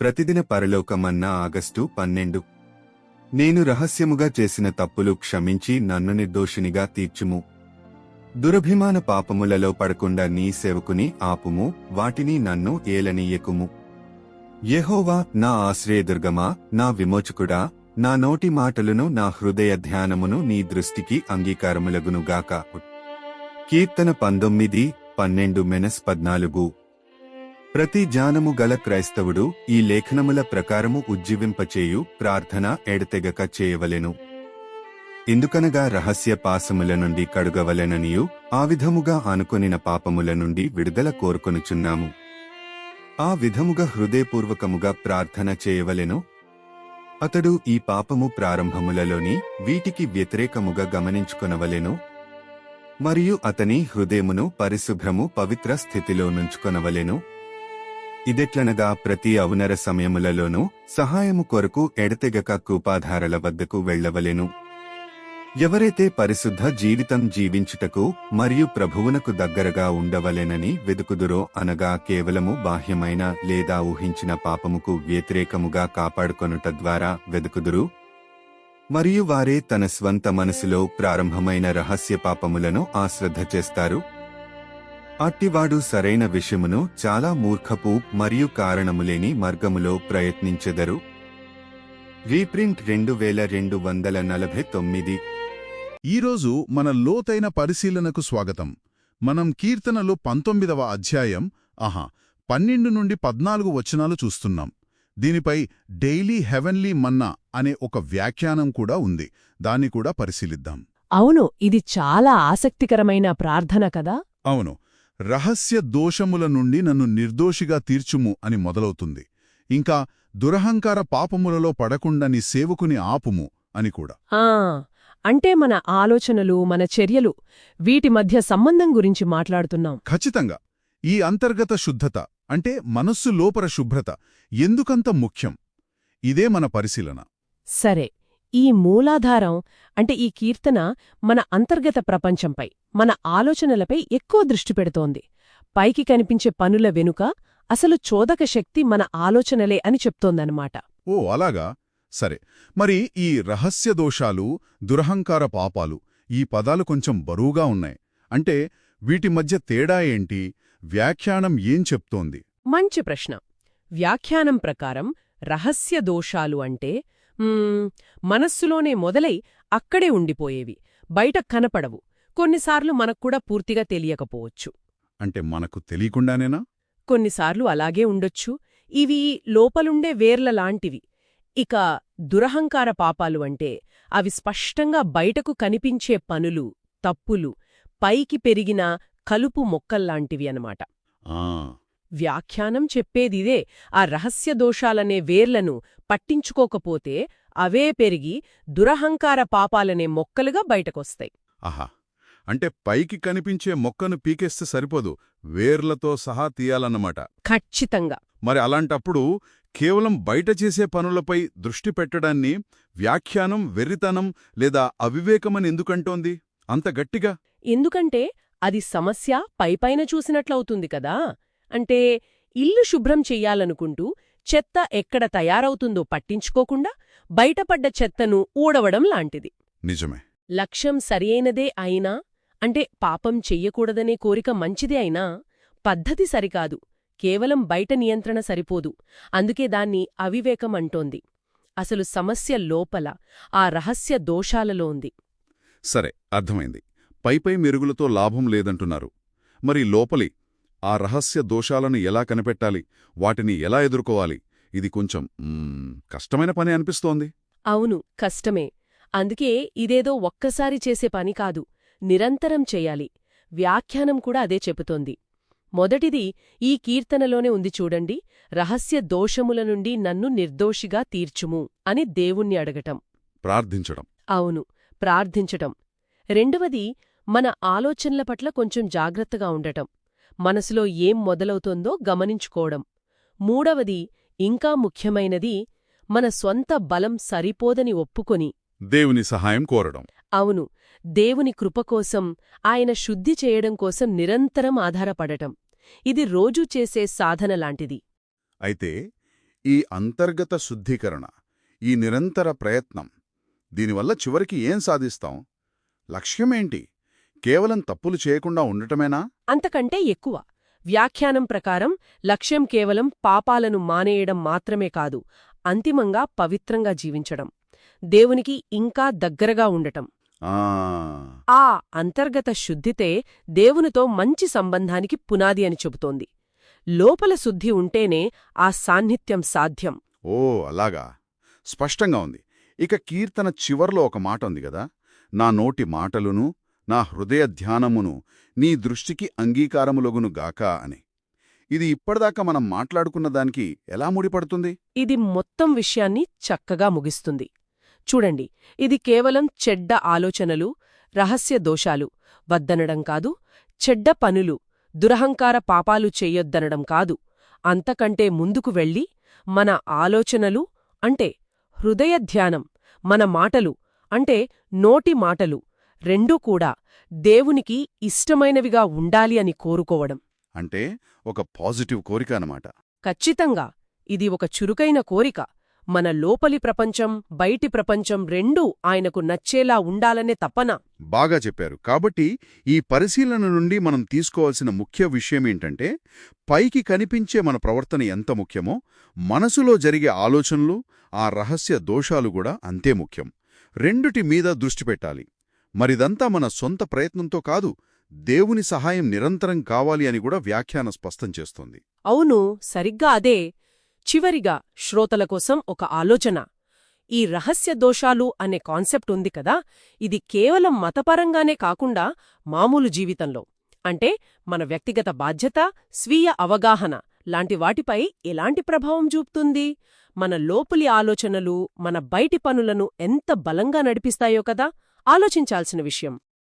ప్రతిదిన పరలోకమన్నా August పన్నెండు. నేను రహస్యముగా చేసిన తప్పులు క్షమించి నన్ను నిర్దోషినిగా తీర్చుము. దురభిమాన పాపములలో పడకుండా నీ సేవకుని ఆపుము వాటిని నన్ను ఏలనీయకుము. యెహోవా నా ఆశ్రయదుర్గమా నా విమోచకుడా నా నోటి మాటలను నా హృదయ ధ్యానమును నీ దృష్టికి అంగీకారములగునుగాక. కీర్తన పంతొమ్మిది పన్నెండు మెనస్ పద్నాలుగు. ప్రతి జానము గల క్రైస్తవుడు ఈ లేఖనముల ప్రకారము ఉజ్జీవింపచేయు ప్రార్థన ఎడతెగక చేయవలెను. ఎందుకనగా రహస్య పాసముల నుండి కడుగవలెననియు ఆ విధముగా ఆనుకొనిన పాపముల నుండి విడుదల కోరుకొనుచున్నాము. ఆ విధముగా హృదయపూర్వకముగా ప్రార్థన చేయవలెను. అతడు ఈ పాపము ప్రారంభములలోని వీటికి వ్యతిరేకముగా గమనించుకొనవలెను. మరియు అతని హృదయమును పరిశుభ్రము పవిత్ర స్థితిలో నుంచుకొనవలెను. ఇదెట్లనగా ప్రతి అవునర సమయములలోనూ సహాయము కొరకు ఎడతెగక కృపాధారల వద్దకు వెళ్ళవలెను. ఎవరైతే పరిశుద్ధ జీవితం జీవించుటకు మరియు ప్రభువునకు దగ్గరగా ఉండవలెనని వెదుకుదురో అనగా కేవలము బాహ్యమైన లేదా ఊహించిన పాపముకు వ్యతిరేకముగా కాపాడుకొనుట ద్వారా వెదుకుదురు. మరియు వారే తన స్వంత మనసులో ప్రారంభమైన రహస్య పాపములను ఆశ్రద్ధ చేస్తారు. అట్టివాడు సరైన విషయమును చాలా మూర్ఖపు మరియు కారణములేని మార్గములో ప్రయత్నించెదరు. రీప్రింట్ రెండు వేల రెండు వందల నలభై తొమ్మిది. ఈరోజు మన లోతైన పరిశీలనకు స్వాగతం. మనం కీర్తనలో పంతొమ్మిదవ అధ్యాయం ఆహా పన్నెండు నుండి పద్నాలుగు వచనాలు చూస్తున్నాం. దీనిపై డైలీ హెవెన్లీ మన్నా అనే ఒక వ్యాఖ్యానం కూడా ఉంది. దాన్ని కూడా పరిశీలిద్దాం. అవును ఇది చాలా ఆసక్తికరమైన ప్రార్థన కదా? అవును రహస్య దోషముల నుండి నన్ను నిర్దోషిగా తీర్చుము అని మొదలవుతుంది. ఇంకా దురహంకార పాపములలో పడకుండా నీ సేవకుని ఆపుము అని కూడా. అంటే మన ఆలోచనలు మన చర్యలు వీటి మధ్య సంబంధం గురించి మాట్లాడుతున్నాం. ఖచ్చితంగా. ఈ అంతర్గత శుద్ధత అంటే మనస్సు లోపల శుభ్రత ఎందుకంత ముఖ్యం? ఇదే మన పరిశీలన. సరే ఈ మూలాధారం అంటే ఈ కీర్తన మన అంతర్గత ప్రపంచంపై. మన ఆలోచనలపై ఎక్కువ దృష్టి పెడుతోంది. పైకి కనిపించే పనుల వెనుక అసలు చోదక శక్తి మన ఆలోచనలే అని చెప్తోందన్నమాట. ఓ అలాగా? సరే. మరి ఈ రహస్య దోషాలు దురహంకార పాపాలు ఈ పదాలు కొంచెం బరువుగా ఉన్నాయి. అంటే వీటి మధ్య తేడా ఏంటి? వ్యాఖ్యానం ఏం చెప్తోంది? మంచి ప్రశ్న. వ్యాఖ్యానం ప్రకారం రహస్య దోషాలు అంటే మనస్సులోనే మొదలై అక్కడే ఉండిపోయేవి. బయట కనపడవు. కొన్నిసార్లు మనక్కూడా పూర్తిగా తెలియకపోవచ్చు. అంటే మనకు తెలియకుండానేనా? కొన్నిసార్లు అలాగే ఉండొచ్చు. ఇవి లోపలుండే వేర్ల లాంటివి. ఇక దురహంకార పాపాలు అంటే అవి స్పష్టంగా బయటకు కనిపించే పనులు తప్పులు పైకి పెరిగిన కలుపు మొక్కల్లాంటివి అన్నమాట. ఆ. వ్యాఖ్యానం చెప్పేదిదే ఆ రహస్య దోషాలనే వేర్లను పట్టించుకోకపోతే అవే పెరిగి దురహంకార పాపాలనే మొక్కలుగా బయటకొస్తాయి. ఆహా. అంటే పైకి కనిపించే మొక్కను పీకేస్తే సరిపోదు. వేర్లతో సహా తీయాలన్నమాట. ఖచ్చితంగా. మరి అలాంటప్పుడు కేవలం బయట చేసే పనులపై దృష్టి పెట్టడాన్ని వ్యాఖ్యానం వెర్రితనం లేదా అవివేకమని ఎందుకంటోంది? అంత గట్టిగా? ఎందుకంటే అది సమస్య పైపైన చూసినట్లవుతుంది కదా. అంటే ఇల్లు శుభ్రం చెయ్యాలనుకుంటూ చెత్త ఎక్కడ తయారవుతుందో పట్టించుకోకుండా బయటపడ్డ చెత్తను ఊడవడం లాంటిది. నిజమే. లక్ష్యం సరియైనదే అయినా అంటే పాపం చెయ్యకూడదనే కోరిక మంచిదే అయినా పద్ధతి సరికాదు. కేవలం బయట నియంత్రణ సరిపోదు. అందుకే దాన్ని అవివేకం అంటోంది. అసలు సమస్య లోపల ఆ రహస్య దోషాలలో ఉంది. సరే అర్థమైంది. పైపై మెరుగులతో లాభం లేదంటున్నారు. మరి లోపలి ఆ రహస్య దోషాలను ఎలా కనిపెట్టాలి? వాటిని ఎలా ఎదుర్కోవాలి? ఇది కొంచెం కష్టమైన పని అనిపిస్తోంది. అవును కష్టమే. అందుకే ఇదేదో ఒక్కసారి చేసే పని కాదు. నిరంతరం చెయ్యాలి వ్యాఖ్యానం కూడా అదే చెబుతోంది. మొదటిది ఈ కీర్తనలోనే ఉంది చూడండి రహస్య దోషముల నుండి నన్ను నిర్దోషిగా తీర్చుము అని దేవుణ్ణి అడగటం. ప్రార్థించడం. అవును ప్రార్థించటం. రెండవది మన ఆలోచనల పట్ల కొంచెం జాగ్రత్తగా ఉండటం. మనసులో ఏం మొదలవుతోందో గమనించుకోవడం. మూడవది ఇంకా ముఖ్యమైనది మన స్వంత బలం సరిపోదని ఒప్పుకొని దేవుని సహాయం కోరడం. అవును దేవుని కృపకోసం ఆయన శుద్ధి చేయడం కోసం నిరంతరం ఆధారపడటం. ఇది రోజూ చేసే సాధన లాంటిది. అయితే ఈ అంతర్గత శుద్ధీకరణ ఈ నిరంతర ప్రయత్నం దీనివల్ల చివరికి ఏం సాధిస్తాం? లక్ష్యమేంటి కేవలం తప్పులు చేయకుండా ఉండటమేనా? అంతకంటే ఎక్కువ. వ్యాఖ్యానం ప్రకారం లక్ష్యం కేవలం పాపాలను మానేయడం మాత్రమే కాదు అంతిమంగా పవిత్రంగా జీవించడం. దేవునికి ఇంకా దగ్గరగా ఉండటం. ఆ. ఆ అంతర్గత శుద్ధితే దేవునితో మంచి సంబంధానికి పునాది అని చెబుతోంది. లోపల శుద్ధి ఉంటేనే ఆ సాన్నిధ్యం సాధ్యం. ఓ అలాగా. స్పష్టంగా ఉంది. ఇక కీర్తన చివర్లో ఒక మాట ఉంది గదా నా నోటి మాటలును నా హృదయ ధ్యానమును నీ దృష్టికి అంగీకారములగును గాక అని. ఇది ఇప్పటిదాకా మనం మాట్లాడుకున్న దానికి ఎలా ముడిపడుతుంది? ఇది మొత్తం విషయాన్ని చక్కగా ముగిస్తుంది. చూడండి ఇది కేవలం చెడ్డ ఆలోచనలు రహస్య దోషాలు. వద్దనడం కాదు చెడ్డ పనులు దురహంకార పాపాలు చెయ్యొద్దనడం కాదు. అంతకంటే ముందుకు వెళ్ళి మన ఆలోచనలు అంటే హృదయ ధ్యానం మన మాటలు అంటే నోటి మాటలు రెండూ కూడా దేవునికి ఇష్టమైనవిగా ఉండాలి అని కోరుకోవడం. అంటే ఒక పాజిటివ్ కోరిక అన్నమాట. ఖచ్చితంగా ఇది ఒక చురుకైన కోరిక. మన లోపలి ప్రపంచం బయటి ప్రపంచం రెండూ ఆయనకు నచ్చేలా ఉండాలనే తపన. బాగా చెప్పారు. కాబట్టి ఈ పరిశీలన నుండి మనం తీసుకోవాల్సిన ముఖ్య విషయమేంటంటే పైకి కనిపించే మన ప్రవర్తన ఎంత ముఖ్యమో మనసులో జరిగే ఆలోచనలు ఆ రహస్య దోషాలు కూడా అంతే ముఖ్యం. రెండుటి మీద దృష్టి పెట్టాలి. మరిదంతా మన సొంత ప్రయత్నంతో కాదు దేవుని సహాయం నిరంతరం కావాలి అని కూడా వ్యాఖ్యాన స్పష్టం చేస్తోంది. అవును సరిగ్గా అదే. చివరిగా శ్రోతల కోసం ఒక ఆలోచన. ఈ రహస్య దోషాలు అనే కాన్సెప్ట్ ఉంది కదా ఇది కేవలం మతపరంగానే కాకుండా మామూలు జీవితంలో. అంటే మన వ్యక్తిగత బాధ్యత స్వీయ అవగాహన లాంటి వాటిపై ఎలాంటి ప్రభావం చూపుతుంది? మన లోపలి ఆలోచనలు మన బయటి పనులను ఎంత బలంగా నడిపిస్తాయో కదా ఆలోచించాల్సిన విషయం.